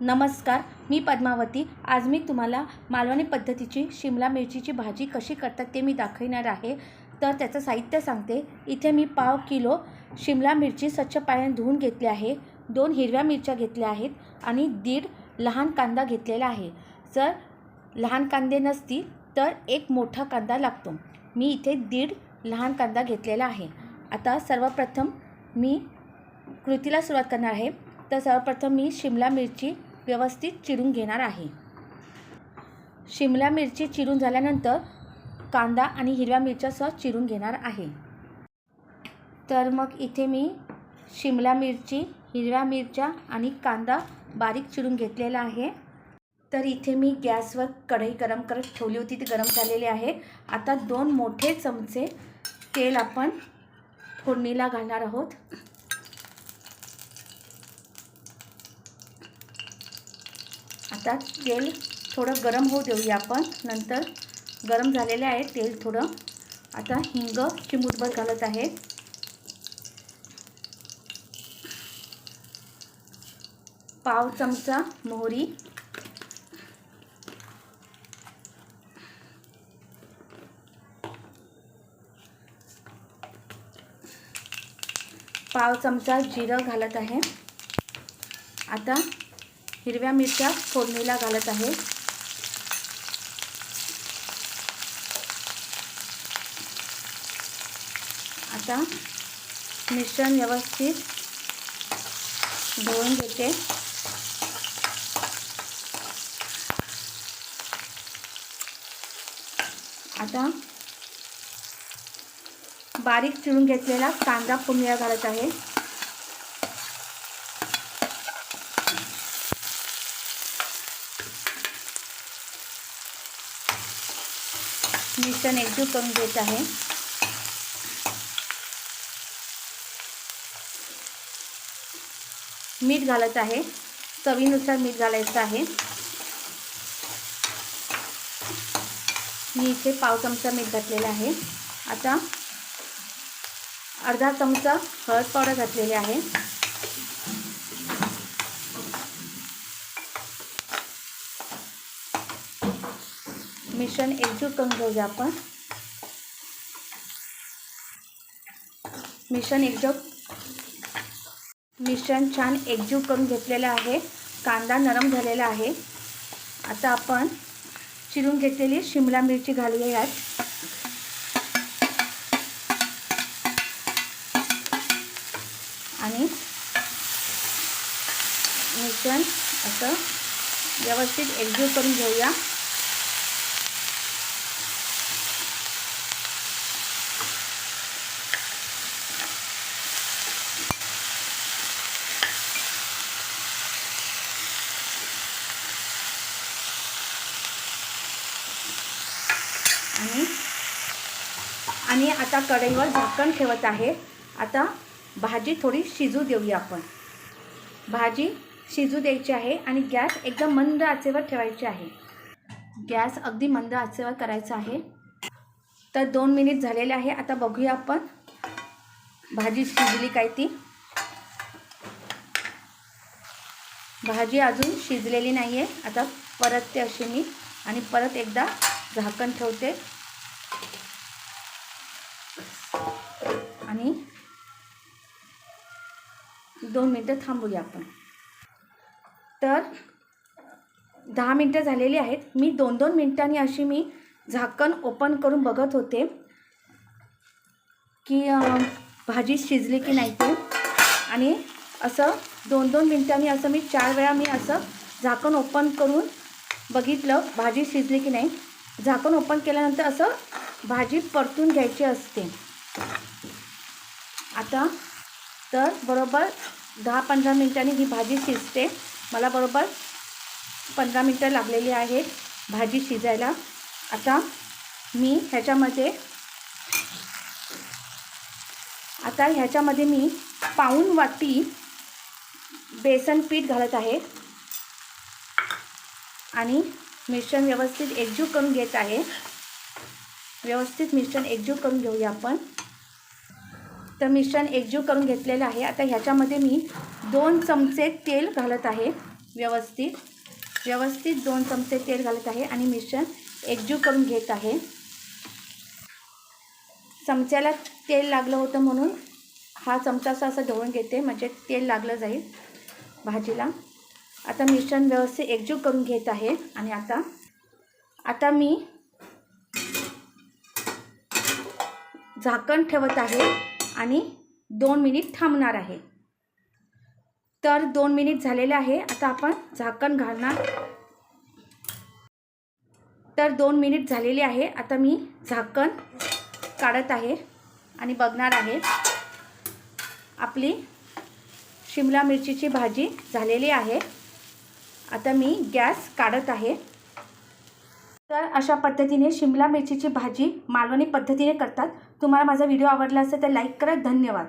नमस्कार मी पद्मावती. आज मी तुम्हाला मालवणी पद्धतीची शिमला मिरचीची भाजी कशी करतात ते मी दाखविणार आहे. तर त्याचं साहित्य सांगते. इथे मी पाव किलो शिमला मिरची स्वच्छ पाण्याने धुवून घेतली आहे. दोन हिरव्या मिरच्या घेतल्या आहेत आणि दीड लहान कांदा घेतलेला आहे. जर लहान कांदे नसतील तर एक मोठा कांदा लागतो. मी इथे दीड लहान कांदा घेतलेला आहे. आता सर्वप्रथम मी कृतीला सुरुवात करणार आहे. तर सर्वप्रथम मी शिमला मिरची व्यवस्थित चिरून घेणार आहे. शिमला मिरची चिरून झाल्यानंतर कांदा आणि हिरव्या मिरच्यासह चिरून घेणार आहे. तर मग इथे मी शिमला मिरची हिरव्या मिरच्या आणि कांदा बारीक चिरून घेतलेला आहे. तर इथे मी गॅसवर कढई गरम करत ठेवली होती ती गरम झालेली आहे. आता दोन मोठे चमचे तेल आपण फोडणीला घालणार आहोत. आता तेल थोडं गरम होऊ देऊया आपण. नंतर गरम झालेले आहे तेल थोडं. आता हिंग चिमूटभर घालत आहे. पाव चमचा मोहरी. पाव चमचा जिरं घालत आहे. आता हिरव्या मिरच्या फोडणीला घालत आहे. आता मिश्रण व्यवस्थित धुवून घेते. आता बारीक चिरून घेतलेला कांदा फोडणीला घालत आहे. मिश्रण एकजीव करून घेत आहे. मीठ घालत आहे. चवीनुसार मीठ घालायचं आहे. मी इथे पाव चमचा मीठ घातलेला आहे. आता अर्धा चमचा हळद पावडर घातलेली आहे. मिश्रण एकजूट करून घेऊया आपण. मिश्रण एकजूट मिश्रण छान एकजूट करून घेतलेलं आहे. कांदा नरम झालेला आहे. आता आपण चिरून घेतलेली शिमला मिरची घालूया यात. आणि मिश्रण असं व्यवस्थित एकजीव करून घेऊया. आणि आणि आता कढईवर झाकण ठेवत आहे. आता भाजी थोडी शिजू देऊया आपण. भाजी शिजू द्यायची आहे आणि गॅस एकदम मंद आचेवर ठेवायची आहे. गॅस अगदी मंद आचेवर करायचा आहे. तर दोन मिनिट झालेले आहे. आता बघूया आपण भाजी शिजली काय ती. भाजी अजून शिजलेली नाही आहे आता परत ते अशी मी आणि परत एकदा झाकण ठेवते. आणि दोन मिनटं थांबूया आपण. तर दहा मिनटं झालेली आहेत. मी दोन दोन मिनटांनी अशी मी झाकण ओपन करून बघत होते की भाजी शिजली की नाही ते. आणि असं दोन दोन मिनटांनी असं मी चार वेळा मी असं झाकण ओपन करून बघितलं भाजी शिजली की नाही. झाकण ओपन केल्यानंतर असं भाजी परतून घ्यायची असते. आता तर बरोबर दहा पंधरा मिनटांनी ही भाजी शिजते. मला बरोबर पंधरा मिनटं लागलेली आहेत भाजी शिजायला. आता मी ह्याच्यामध्ये आता ह्याच्यामध्ये मी पाऊण वाटी बेसन पीठ घालत आहे. आणि मिश्रण व्यवस्थित एकजीव करून घेत आहे. व्यवस्थित मिश्रण एकजीव करून घेऊया आपण. तर मिश्रण एकजीव करून घेतलेलं आहे. आता ह्याच्यामध्ये मी दोन चमचे तेल घालत आहे. व्यवस्थित. व्यवस्थित दोन चमचे तेल घालत आहे आणि मिश्रण एकजीव करून घेत आहे. चमच्याला तेल लागलं होतं म्हणून हा चमचा असा असं ढवळून घेते. म्हणजे तेल लागलं जाईल भाजीला. आता मिश्रण व्यवस्थित एकजीव करून घेत आहे आणि आता आता मी झाकण ठेवत आहे आणि दोन मिनिट थांबणार आहे. तर दोन मिनिट झालेले आहे आता आपण झाकण घालणार. तर दोन मिनिट झालेले आहे आता मी झाकण काढत आहे आणि बघणार आहे. आपली शिमला मिरचीची भाजी झालेली आहे. आता मी गॅस काढत आहे. तर अशा पद्धतीने शिमला मिरचीची भाजी मालवणी पद्धतीने करतात. तुम्हाला माझा व्हिडिओ आवडला असेल तर लाईक करा. धन्यवाद.